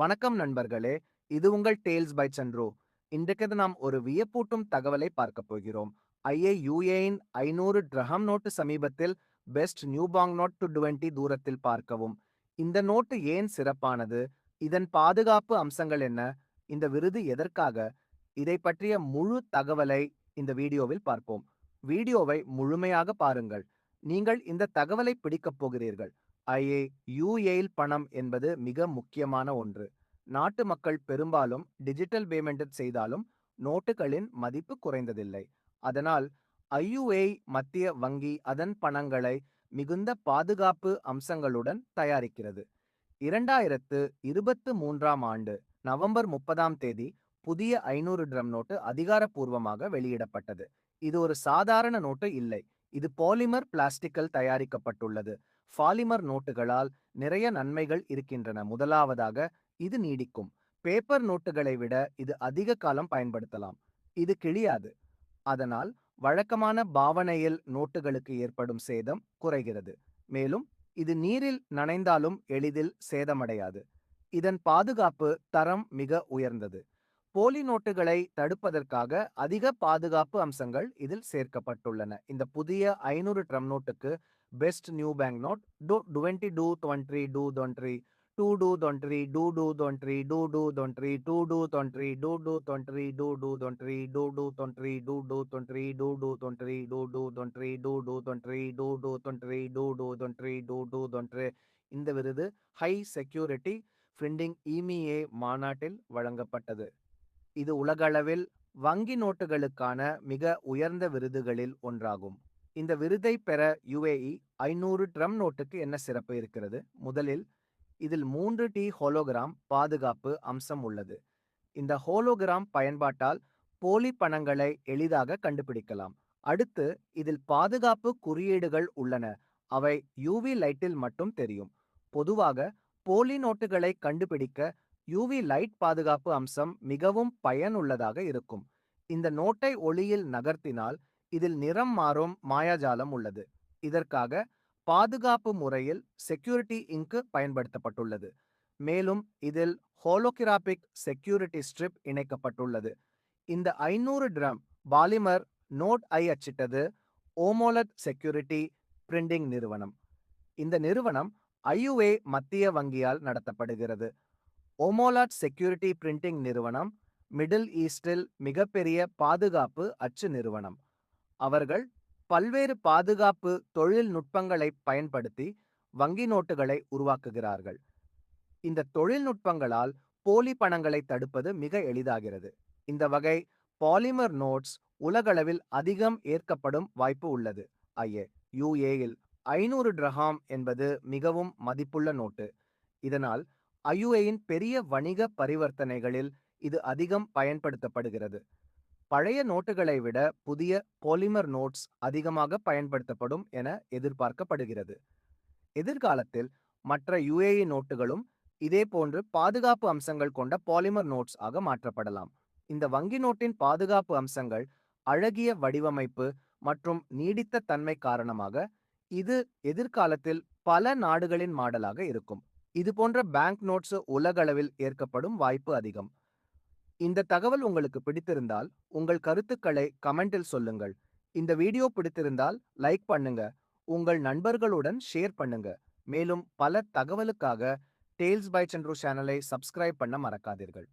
வணக்கம் நண்பர்களே. இது உங்கள் டேல்ஸ் பை சந்துரு இன்றைக்கு நாம் ஒரு வியப்பூட்டும் தகவலை பார்க்க போகிறோம். ஐஏயுஏயின் ஐநூறு ட்ரஹம் நோட்டு சமீபத்தில் best new bank note to twenty தூரத்தில் பார்க்கவும். இந்த நோட்டு ஏன் சிறப்பானது? இதன் பாதுகாப்பு அம்சங்கள் என்ன? இந்த விருது எதற்காக? இதை பற்றிய முழு தகவலை இந்த வீடியோவில் பார்ப்போம். வீடியோவை முழுமையாக பாருங்கள். நீங்கள் இந்த தகவலை பிடிக்கப் போகிறீர்கள். ஐஏ யுஏயில் பணம் என்பது மிக முக்கியமான ஒன்று. நாட்டு மக்கள் பெரும்பாலும் டிஜிட்டல் பேமெண்ட் செய்தாலும் நோட்டுகளின் மதிப்பு குறைந்ததில்லை. அதனால் ஐயுஏ மத்திய வங்கி அதன் பணங்களை மிகுந்த பாதுகாப்பு அம்சங்களுடன் தயாரிக்கிறது. இரண்டாயிரத்து இருபத்து மூன்றாம் ஆண்டு நவம்பர் முப்பதாம் தேதி புதிய ஐநூறு ட்ரம் நோட்டு அதிகாரப்பூர்வமாக வெளியிடப்பட்டது. இது ஒரு சாதாரண நோட்டு இல்லை. இது பாலிமர் பிளாஸ்டிக்கல் தயாரிக்கப்பட்டுள்ளது. பாலிமர் நோட்டுகளால் நிறைய நன்மைகள் இருக்கின்றன. முதலாவதாக இது நீடிக்கும். பேப்பர் நோட்டுகளை விட இது அதிக காலம் பயன்படுத்தலாம். இது கிழியாது. அதனால் வழக்கமான பாவனையில் நோட்டுகளுக்கு ஏற்படும் சேதம் குறைகிறது. மேலும் இது நீரில் நனைந்தாலும் எளிதில் சேதமடையாது. இதன் பாதுகாப்பு தரம் மிக உயர்ந்தது. போலி நோட்டுகளை தடுப்பதற்காக அதிக பாதுகாப்பு அம்சங்கள் இதில் சேர்க்கப்பட்டுள்ளன. இந்த புதிய ஐநூறு dirham நோட்டுக்கு best new bank note two twenty two twenty two twenty two two twenty two two twenty two two twenty two two twenty two two twenty two two twenty two two twenty two two twenty two two twenty two two twenty two two twenty two two twenty two two twenty two two twenty two two high security ஃபிண்டிங் இமிஏ மாநாட்டில் வழங்கப்பட்டது இது உலகளவில் வங்கி நோட்டுகளுக்கான மிக உயர்ந்த விருதுகளில் ஒன்றாகும் இந்த விருதை பெற யுஏஇ ஐநூறு ட்ரம் நோட்டுக்கு என்ன சிறப்பு இருக்கிறது? முதலில் இதில் மூன்று டி ஹோலோகிராம் பாதுகாப்பு அம்சம் உள்ளது. இந்த ஹோலோகிராம் பயன்பாட்டால் போலி பணங்களை எளிதாக கண்டுபிடிக்கலாம். அடுத்து இதில் பாதுகாப்பு குறியீடுகள் உள்ளன. அவை யூவி லைட்டில் மட்டும் தெரியும். பொதுவாக போலி நோட்டுகளை கண்டுபிடிக்க யூவி லைட் பாதுகாப்பு அம்சம் மிகவும் பயனுள்ளதாக இருக்கும். இந்த நோட்டை ஒளியில் நகர்த்தினால் இதில் நிறம் மாறும் மாயாஜாலம் உள்ளது. இதற்காக பாதுகாப்பு முறையில் செக்யூரிட்டி இங்கு பயன்படுத்தப்பட்டுள்ளது. மேலும் இதில் ஹோலோகிராபிக் செக்யூரிட்டி ஸ்ட்ரிப் இணைக்கப்பட்டுள்ளது. இந்த ஐநூறு ட்ரம் பாலிமர் நோட் ஐ அச்சிட்டது ஓமோலட் செக்யூரிட்டி பிரிண்டிங் நிறுவனம். இந்த நிறுவனம் ஐயுஏ மத்திய வங்கியால் நடத்தப்படுகிறது. ஓமோலாட் செக்யூரிட்டி பிரிண்டிங் நிறுவனம் மிடில் ஈஸ்டில் மிகப்பெரிய பாதுகாப்பு அச்சு நிறுவனம். அவர்கள் பல்வேறு பாதுகாப்பு தொழில்நுட்பங்களை பயன்படுத்தி வங்கி நோட்டுகளை உருவாக்குகிறார்கள். இந்த தொழில்நுட்பங்களால் போலி பணங்களை தடுப்பது மிக எளிதாகிறது. இந்த வகை பாலிமர் நோட்ஸ் உலகளவில் அதிகம் ஏற்கப்படும் வாய்ப்பு உள்ளது. ஐஏ யுஏயில் ஐநூறு ட்ரஹாம் என்பது மிகவும் மதிப்புள்ள நோட்டு. இதனால் ஐயுஏயின் பெரிய வணிக பரிவர்த்தனைகளில் இது அதிகம் பயன்படுத்தப்படுகிறது. பழைய நோட்டுகளை விட புதிய பாலிமர் நோட்ஸ் அதிகமாக பயன்படுத்தப்படும் என எதிர்பார்க்கப்படுகிறது. எதிர்காலத்தில் மற்ற யுஏஇ நோட்டுகளும் இதேபோன்று பாதுகாப்பு அம்சங்கள் கொண்ட பாலிமர் நோட்ஸ் ஆக மாற்றப்படலாம். இந்த வங்கி நோட்டின் பாதுகாப்பு அம்சங்கள் அழகிய வடிவமைப்பு மற்றும் நீடித்த தன்மை காரணமாக இது எதிர்காலத்தில் பல நாடுகளின் மாடலாக இருக்கும். இது போன்ற பேங்க் நோட்ஸ் உலகளவில் ஏற்கப்படும் வாய்ப்பு அதிகம். இந்த தகவல் உங்களுக்கு பிடித்திருந்தால் உங்கள் கருத்துக்களை கமெண்டில் சொல்லுங்கள். இந்த வீடியோ பிடித்திருந்தால் லைக் பண்ணுங்க. உங்கள் நண்பர்களுடன் ஷேர் பண்ணுங்க. மேலும் பல தகவலுக்காக டேல்ஸ் பை சந்துரு சேனலை சப்ஸ்கிரைப் பண்ண மறக்காதீர்கள்.